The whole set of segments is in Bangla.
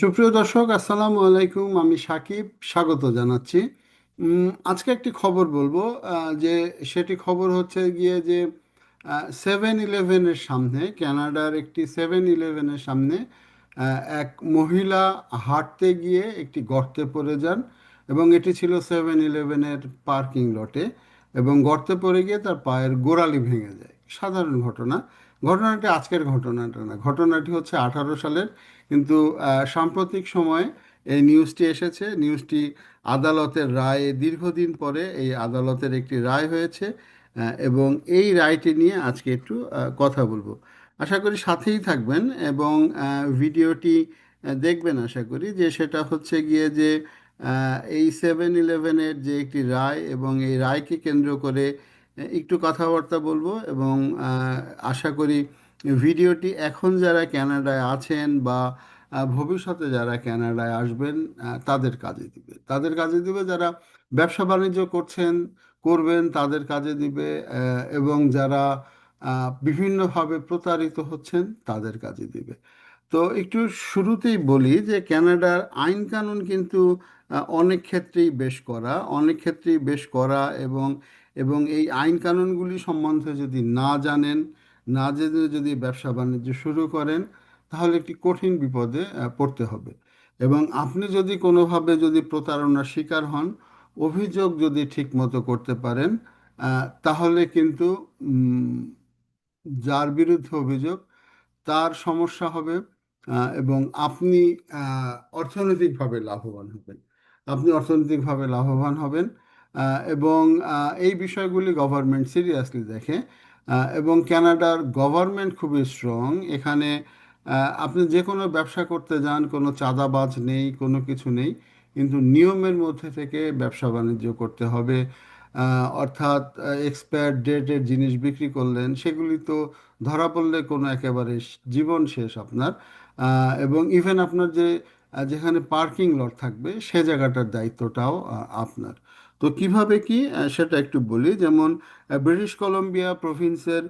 সুপ্রিয় দর্শক, আসসালামু আলাইকুম। আমি সাকিব, স্বাগত জানাচ্ছি। আজকে একটি খবর বলব যে সেটি খবর হচ্ছে গিয়ে যে সেভেন ইলেভেনের সামনে, কানাডার একটি সেভেন ইলেভেনের সামনে এক মহিলা হাঁটতে গিয়ে একটি গর্তে পড়ে যান এবং এটি ছিল সেভেন ইলেভেনের পার্কিং লটে এবং গর্তে পড়ে গিয়ে তার পায়ের গোড়ালি ভেঙে যায়। সাধারণ ঘটনা। ঘটনাটি আজকের ঘটনাটা না, ঘটনাটি হচ্ছে আঠারো সালের, কিন্তু সাম্প্রতিক সময়ে এই নিউজটি এসেছে। নিউজটি আদালতের রায়ে দীর্ঘদিন পরে এই আদালতের একটি রায় হয়েছে এবং এই রায়টি নিয়ে আজকে একটু কথা বলব। আশা করি সাথেই থাকবেন এবং ভিডিওটি দেখবেন আশা করি যে সেটা হচ্ছে গিয়ে যে এই সেভেন ইলেভেনের যে একটি রায় এবং এই রায়কে কেন্দ্র করে একটু কথাবার্তা বলব এবং আশা করি ভিডিওটি এখন যারা কানাডায় আছেন বা ভবিষ্যতে যারা কানাডায় আসবেন তাদের কাজে দিবে। তাদের কাজে দিবে যারা ব্যবসা বাণিজ্য করছেন, করবেন তাদের কাজে দিবে এবং যারা বিভিন্নভাবে প্রতারিত হচ্ছেন তাদের কাজে দিবে। তো একটু শুরুতেই বলি যে কানাডার আইন কানুন কিন্তু অনেক ক্ষেত্রেই বেশ করা অনেক ক্ষেত্রেই বেশ করা এবং এবং এই আইন কানুনগুলি সম্বন্ধে যদি না জানেন, না জেনে যদি ব্যবসা বাণিজ্য শুরু করেন, তাহলে একটি কঠিন বিপদে পড়তে হবে। এবং আপনি যদি কোনোভাবে যদি প্রতারণার শিকার হন, অভিযোগ যদি ঠিকমতো করতে পারেন তাহলে কিন্তু যার বিরুদ্ধে অভিযোগ, তার সমস্যা হবে। এবং আপনি অর্থনৈতিকভাবে লাভবান হবেন। আপনি অর্থনৈতিকভাবে লাভবান হবেন এবং এই বিষয়গুলি গভর্নমেন্ট সিরিয়াসলি দেখে এবং ক্যানাডার গভর্নমেন্ট খুবই স্ট্রং এখানে আপনি যে কোনো ব্যবসা করতে যান, কোনো চাঁদাবাজ নেই, কোনো কিছু নেই, কিন্তু নিয়মের মধ্যে থেকে ব্যবসা বাণিজ্য করতে হবে। অর্থাৎ এক্সপায়ার ডেটের জিনিস বিক্রি করলেন, সেগুলি তো ধরা পড়লে কোনো একেবারে জীবন শেষ আপনার। এবং ইভেন আপনার যে যেখানে পার্কিং লট থাকবে, সে জায়গাটার দায়িত্বটাও আপনার। তো কীভাবে কি সেটা একটু বলি। যেমন ব্রিটিশ কলম্বিয়া প্রভিন্সের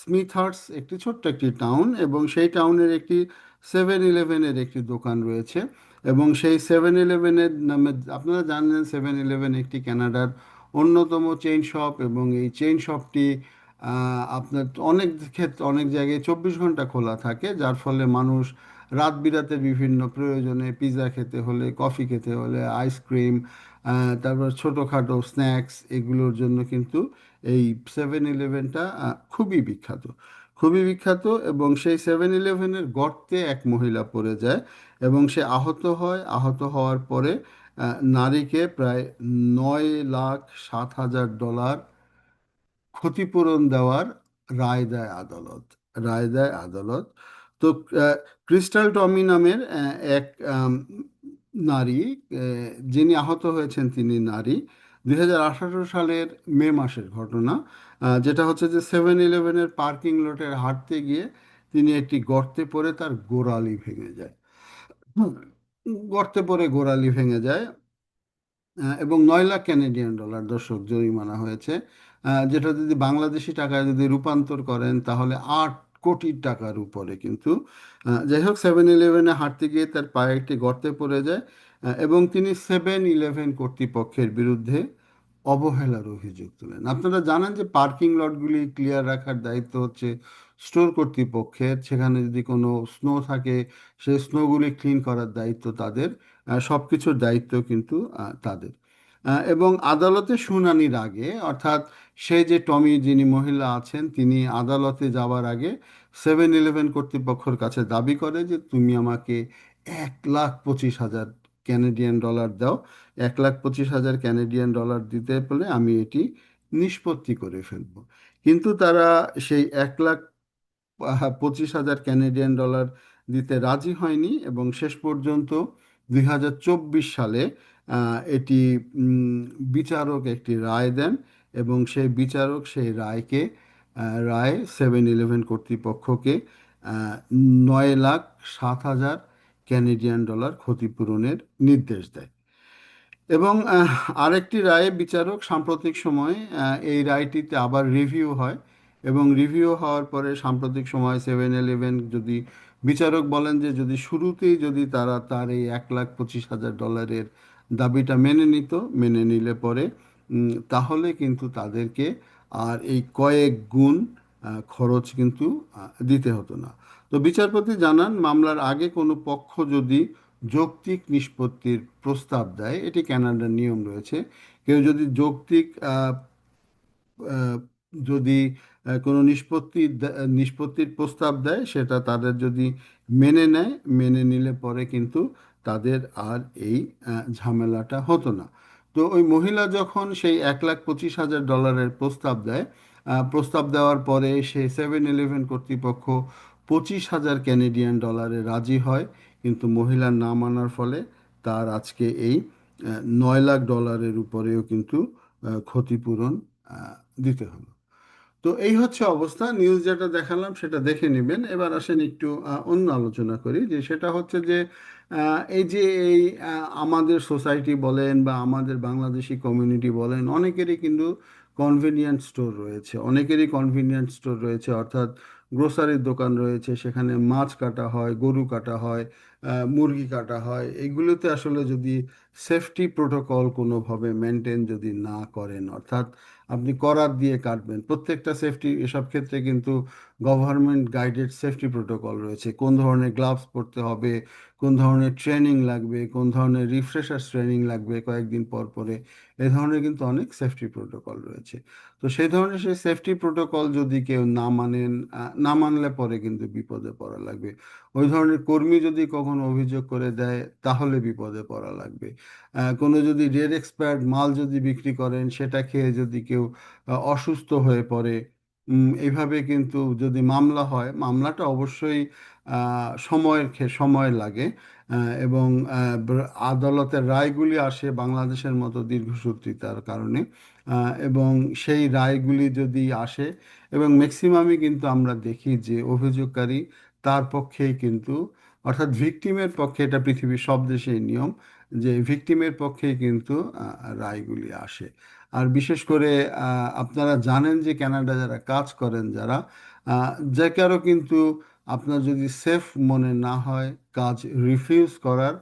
স্মিথার্স একটি ছোট্ট একটি টাউন এবং সেই টাউনের একটি সেভেন ইলেভেনের একটি দোকান রয়েছে এবং সেই সেভেন ইলেভেনের নামে, আপনারা জানেন সেভেন ইলেভেন একটি কানাডার অন্যতম চেইন শপ এবং এই চেইন শপটি আপনার অনেক ক্ষেত্রে অনেক জায়গায় চব্বিশ ঘণ্টা খোলা থাকে, যার ফলে মানুষ রাত বিরাতে বিভিন্ন প্রয়োজনে পিৎজা খেতে হলে কফি খেতে হলে আইসক্রিম তারপর ছোটোখাটো স্ন্যাক্স এগুলোর জন্য কিন্তু এই সেভেন ইলেভেনটা খুবই বিখ্যাত। খুবই বিখ্যাত এবং সেই সেভেন ইলেভেনের গর্তে এক মহিলা পড়ে যায় এবং সে আহত হয়। আহত হওয়ার পরে নারীকে প্রায় নয় লাখ সাত হাজার ডলার ক্ষতিপূরণ দেওয়ার রায় দেয় আদালত, রায় দেয় আদালত। তো ক্রিস্টাল টমি নামের এক নারী যিনি আহত হয়েছেন তিনি নারী। দুই হাজার আঠারো সালের মে মাসের ঘটনা। যেটা হচ্ছে যে সেভেন ইলেভেনের পার্কিং লটের হাঁটতে গিয়ে তিনি একটি গর্তে পড়ে তার গোড়ালি ভেঙে যায়। গর্তে পড়ে গোড়ালি ভেঙে যায় এবং নয় লাখ ক্যানাডিয়ান ডলার দর্শক জরিমানা হয়েছে। যেটা যদি বাংলাদেশি টাকায় যদি রূপান্তর করেন, তাহলে আট কোটি টাকার উপরে কিন্তু যাই হোক সেভেন ইলেভেনে হাঁটতে গিয়ে তার পায়ে একটি গর্তে পড়ে যায় এবং তিনি সেভেন ইলেভেন কর্তৃপক্ষের বিরুদ্ধে অবহেলার অভিযোগ তোলেন। আপনারা জানেন যে পার্কিং লটগুলি ক্লিয়ার রাখার দায়িত্ব হচ্ছে স্টোর কর্তৃপক্ষের। সেখানে যদি কোনো স্নো থাকে, সেই স্নোগুলি ক্লিন করার দায়িত্ব তাদের। সব কিছুর দায়িত্ব কিন্তু তাদের। এবং আদালতে শুনানির আগে, অর্থাৎ সে যে টমি যিনি মহিলা আছেন, তিনি আদালতে যাওয়ার আগে সেভেন ইলেভেন কর্তৃপক্ষের কাছে দাবি করে যে, তুমি আমাকে এক লাখ পঁচিশ হাজার ক্যানাডিয়ান ডলার দাও, এক লাখ পঁচিশ হাজার ক্যানাডিয়ান ডলার দিতে পেলে আমি এটি নিষ্পত্তি করে ফেলব। কিন্তু তারা সেই এক লাখ পঁচিশ হাজার ক্যানাডিয়ান ডলার দিতে রাজি হয়নি এবং শেষ পর্যন্ত দুই হাজার চব্বিশ সালে এটি বিচারক একটি রায় দেন এবং সেই বিচারক সেই রায়কে রায় সেভেন ইলেভেন কর্তৃপক্ষকে নয় লাখ সাত হাজার ক্যানাডিয়ান ডলার ক্ষতিপূরণের নির্দেশ দেয়। এবং আরেকটি রায়ে বিচারক সাম্প্রতিক সময়ে এই রায়টিতে আবার রিভিউ হয় এবং রিভিউ হওয়ার পরে সাম্প্রতিক সময় সেভেন ইলেভেন যদি বিচারক বলেন যে যদি শুরুতেই যদি তারা তার এই এক লাখ পঁচিশ হাজার ডলারের দাবিটা মেনে নিত, মেনে নিলে পরে তাহলে কিন্তু তাদেরকে আর এই কয়েক গুণ খরচ কিন্তু দিতে হতো না। তো বিচারপতি জানান, মামলার আগে কোনো পক্ষ যদি যৌক্তিক নিষ্পত্তির প্রস্তাব দেয়, এটি ক্যানাডার নিয়ম রয়েছে, কেউ যদি যৌক্তিক যদি কোনো নিষ্পত্তি নিষ্পত্তির প্রস্তাব দেয়, সেটা তাদের যদি মেনে নেয়, মেনে নিলে পরে কিন্তু তাদের আর এই ঝামেলাটা হতো না। তো ওই মহিলা যখন সেই এক লাখ পঁচিশ হাজার ডলারের প্রস্তাব দেয় প্রস্তাব দেওয়ার পরে সে সেভেন ইলেভেন কর্তৃপক্ষ পঁচিশ হাজার ক্যানেডিয়ান ডলারে রাজি হয়, কিন্তু মহিলার না মানার ফলে তার আজকে এই নয় লাখ ডলারের উপরেও কিন্তু ক্ষতিপূরণ দিতে হলো। তো এই হচ্ছে অবস্থা। নিউজ যেটা দেখালাম সেটা দেখে নেবেন। এবার আসেন একটু অন্য আলোচনা করি, যে সেটা হচ্ছে যে এই যে এই আমাদের সোসাইটি বলেন বা আমাদের বাংলাদেশি কমিউনিটি বলেন, অনেকেরই কিন্তু কনভিনিয়েন্ট স্টোর রয়েছে। অনেকেরই কনভিনিয়েন্ট স্টোর রয়েছে, অর্থাৎ গ্রোসারির দোকান রয়েছে, সেখানে মাছ কাটা হয়, গরু কাটা হয় মুরগি কাটা হয়। এগুলোতে আসলে যদি সেফটি প্রোটোকল কোনোভাবে মেনটেন যদি না করেন, অর্থাৎ আপনি করার দিয়ে কাটবেন। প্রত্যেকটা সেফটি এসব ক্ষেত্রে কিন্তু গভর্নমেন্ট গাইডেড সেফটি প্রোটোকল রয়েছে। কোন ধরনের গ্লাভস পরতে হবে, কোন ধরনের ট্রেনিং লাগবে, কোন ধরনের রিফ্রেশার্স ট্রেনিং লাগবে কয়েকদিন পর পরে, এ ধরনের কিন্তু অনেক সেফটি প্রোটোকল রয়েছে। তো সেই ধরনের সেই সেফটি প্রোটোকল যদি কেউ না মানেন না মানলে পরে কিন্তু বিপদে পড়া লাগবে। ওই ধরনের কর্মী যদি কখনো অভিযোগ করে দেয়, তাহলে বিপদে পড়া লাগবে। কোনো যদি ডেট এক্সপায়ার্ড মাল যদি বিক্রি করেন, সেটা খেয়ে যদি কেউ অসুস্থ হয়ে পড়ে এইভাবে কিন্তু যদি মামলা হয়, মামলাটা অবশ্যই সময়ের সময় লাগে এবং আদালতের রায়গুলি আসে বাংলাদেশের মতো দীর্ঘসূত্রিতার কারণে এবং সেই রায়গুলি যদি আসে, এবং ম্যাক্সিমামই কিন্তু আমরা দেখি যে অভিযোগকারী তার পক্ষেই কিন্তু, অর্থাৎ ভিকটিমের পক্ষে এটা পৃথিবীর সব দেশেই নিয়ম, যে ভিকটিমের পক্ষেই কিন্তু রায়গুলি আসে। আর বিশেষ করে আপনারা জানেন যে কানাডা যারা কাজ করেন যারা যে কারও কিন্তু আপনার যদি সেফ মনে না হয় কাজ রিফিউজ করার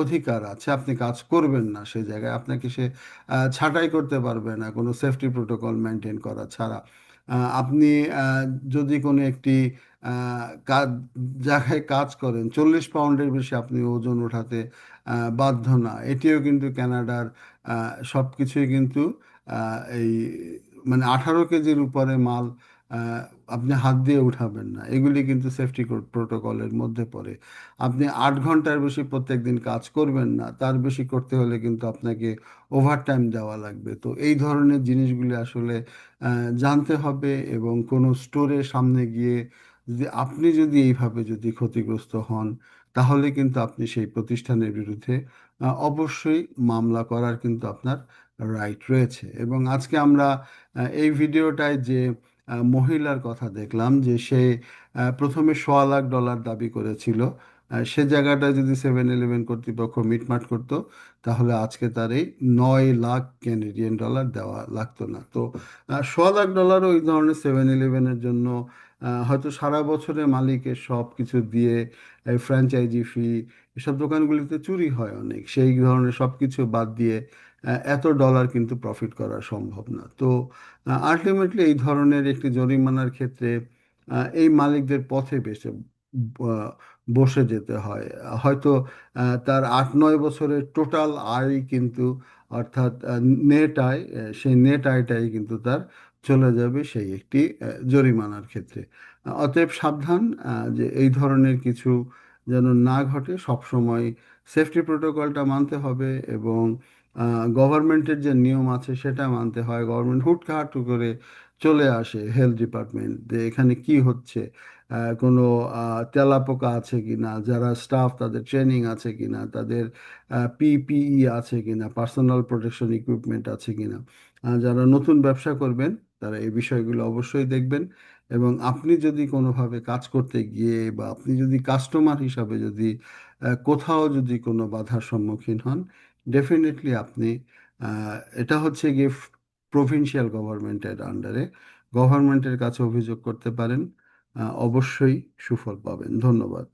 অধিকার আছে। আপনি কাজ করবেন না সেই জায়গায়। আপনাকে সে ছাঁটাই করতে পারবে না কোনো সেফটি প্রোটোকল মেনটেন করা ছাড়া। আপনি যদি কোনো একটি কাজ, জায়গায় কাজ করেন, চল্লিশ পাউন্ডের বেশি আপনি ওজন ওঠাতে বাধ্য না। এটিও কিন্তু ক্যানাডার সব কিছুই কিন্তু এই মানে আঠারো কেজির উপরে মাল আপনি হাত দিয়ে উঠাবেন না। এগুলি কিন্তু সেফটি প্রোটোকলের মধ্যে পড়ে। আপনি আট ঘণ্টার বেশি প্রত্যেকদিন কাজ করবেন না, তার বেশি করতে হলে কিন্তু আপনাকে ওভারটাইম দেওয়া লাগবে। তো এই ধরনের জিনিসগুলি আসলে জানতে হবে এবং কোনো স্টোরের সামনে গিয়ে যদি আপনি যদি এইভাবে যদি ক্ষতিগ্রস্ত হন, তাহলে কিন্তু আপনি সেই প্রতিষ্ঠানের বিরুদ্ধে অবশ্যই মামলা করার কিন্তু আপনার রাইট রয়েছে। এবং আজকে আমরা এই ভিডিওটায় যে মহিলার কথা দেখলাম যে, সে প্রথমে সোয়া লাখ ডলার দাবি করেছিল সে জায়গাটা যদি সেভেন ইলেভেন কর্তৃপক্ষ মিটমাট করতো, তাহলে আজকে তার এই নয় লাখ ক্যানেডিয়ান ডলার দেওয়া লাগতো না। তো সোয়া লাখ ডলার ওই ধরনের সেভেন ইলেভেনের জন্য হয়তো সারা বছরে মালিকের সব কিছু দিয়ে ফ্র্যাঞ্চাইজি ফি এসব দোকানগুলিতে চুরি হয় অনেক। সেই ধরনের সব কিছু বাদ দিয়ে এত ডলার কিন্তু প্রফিট করা সম্ভব না। তো আলটিমেটলি এই ধরনের একটি জরিমানার ক্ষেত্রে এই মালিকদের পথে বেসে বসে যেতে হয়। হয়তো তার আট নয় বছরের টোটাল আয় কিন্তু অর্থাৎ নেট আয় সেই নেট আয়টাই কিন্তু তার চলে যাবে সেই একটি জরিমানার ক্ষেত্রে। অতএব সাবধান যে এই ধরনের কিছু যেন না ঘটে, সবসময় সেফটি প্রোটোকলটা মানতে হবে এবং গভর্নমেন্টের যে নিয়ম আছে সেটা মানতে হয়। গভর্নমেন্ট হুটহাট করে চলে আসে হেলথ ডিপার্টমেন্ট যে এখানে কি হচ্ছে? কোনো তেলাপোকা আছে কি না যারা স্টাফ তাদের ট্রেনিং আছে কি না তাদের পিপিই আছে কি না পার্সোনাল প্রোটেকশন ইকুইপমেন্ট আছে কি না যারা নতুন ব্যবসা করবেন, তারা এই বিষয়গুলো অবশ্যই দেখবেন। এবং আপনি যদি কোনোভাবে কাজ করতে গিয়ে বা আপনি যদি কাস্টমার হিসাবে যদি কোথাও যদি কোনো বাধার সম্মুখীন হন ডেফিনেটলি আপনি এটা হচ্ছে গিয়ে প্রভিন্সিয়াল গভর্নমেন্টের আন্ডারে গভর্নমেন্টের কাছে অভিযোগ করতে পারেন অবশ্যই সুফল পাবেন। ধন্যবাদ।